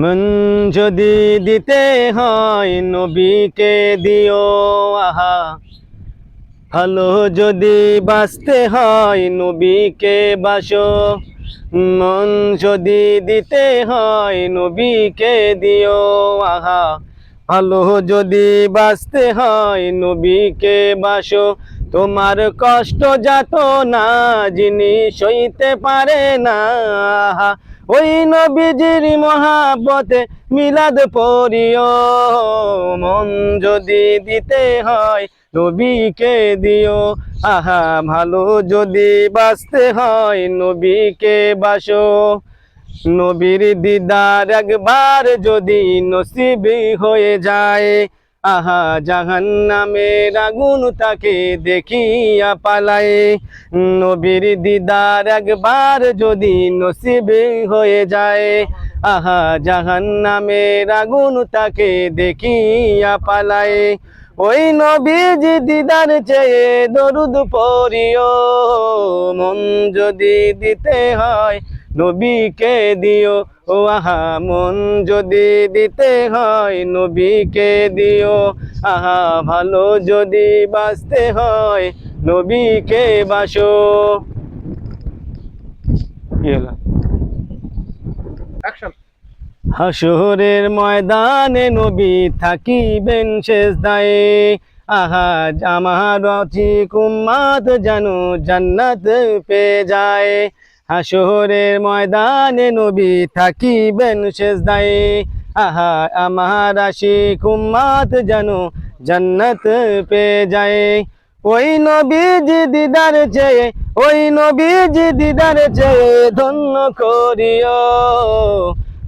মন যদি দিতে হয় নবীকে দিও, আহা। ভালো যদি বাঁচতে হয় নবীকে বাসো। মন যদি দিতে হয় নবীকে দিও, আহা। ভালো যদি বাঁচতে হয় নবীকে বাসো। তোমার কষ্ট যাত না, যিনি সইতে পারে না, আহা। ওই নবীজির মহাবতে মিলাদ পড়িও। মন যদি দিতে হয় নবীকে দিও। আহা, ভালো যদি বাঁচতে হয় নবীকে বাসো। নবীর দিদার একবার যদি নসিবি হয়ে যায় আহা জাহান নামে আগুন তাকে দেখিয়া পালায় নবীর দিদার একবার যদি নসিবে হয়ে যায়, আহা জাহান নামে আগুন তাকে দেখিয়া পালায় ওই নবীজি দিদার চেয়ে দরুদ পড়িও। মন যদি দিতে হয়, নবীকে দিও। ও আহা, মন যদি দিতে হয়, নবীকে দিও। আহা, ভালো যদি বাঁচতে হয়, নবীকে বাসো। হাসরের ময়দানে নবী থাকিবেন শেষ দায়ে আহা আমার অচিক উম্মাদ যেন জান্নাত পেয়ে যায়। হাসরের ময়দানে নবী থাকিবেন শেষ দায়ে আহা, আমার উম্মাদ যেন জান্নাত পেয়ে যায়। ওই নবীজি দিদার চেয়ে, ওই নবীজি দিদার চেয়ে ধন্য করিও।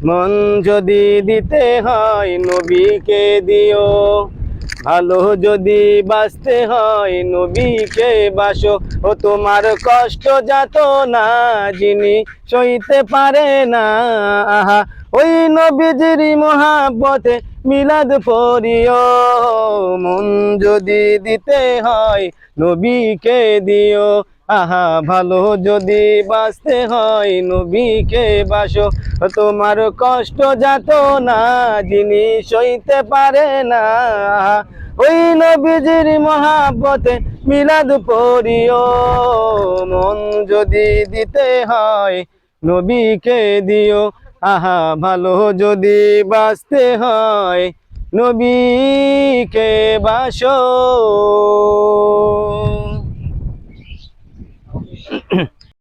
মন যদি দিতে হয় নবীকে দিও, ভালো যদি বাঁচতে হয় নবীকে বাসো। ও তোমার কষ্ট যাত না, যিনি সইতে পারে না। আহা, ওই নবীজির মহাব্বতে মিলাদ পড়িও। মন যদি দিতে হয় নবীকে দিও আহা, ভালো যদি বাঁচতে হয়, নবীকে বাসো। তোমার কষ্ট যাত না, যিনি সইতে পারে না। ওই নবীজির মহাব্বতে মিলাদ পড়িও। মন যদি দিতে হয়, নবীকে দিও। আহা, ভালো যদি বাঁচতে হয়, নবীকে বাসো।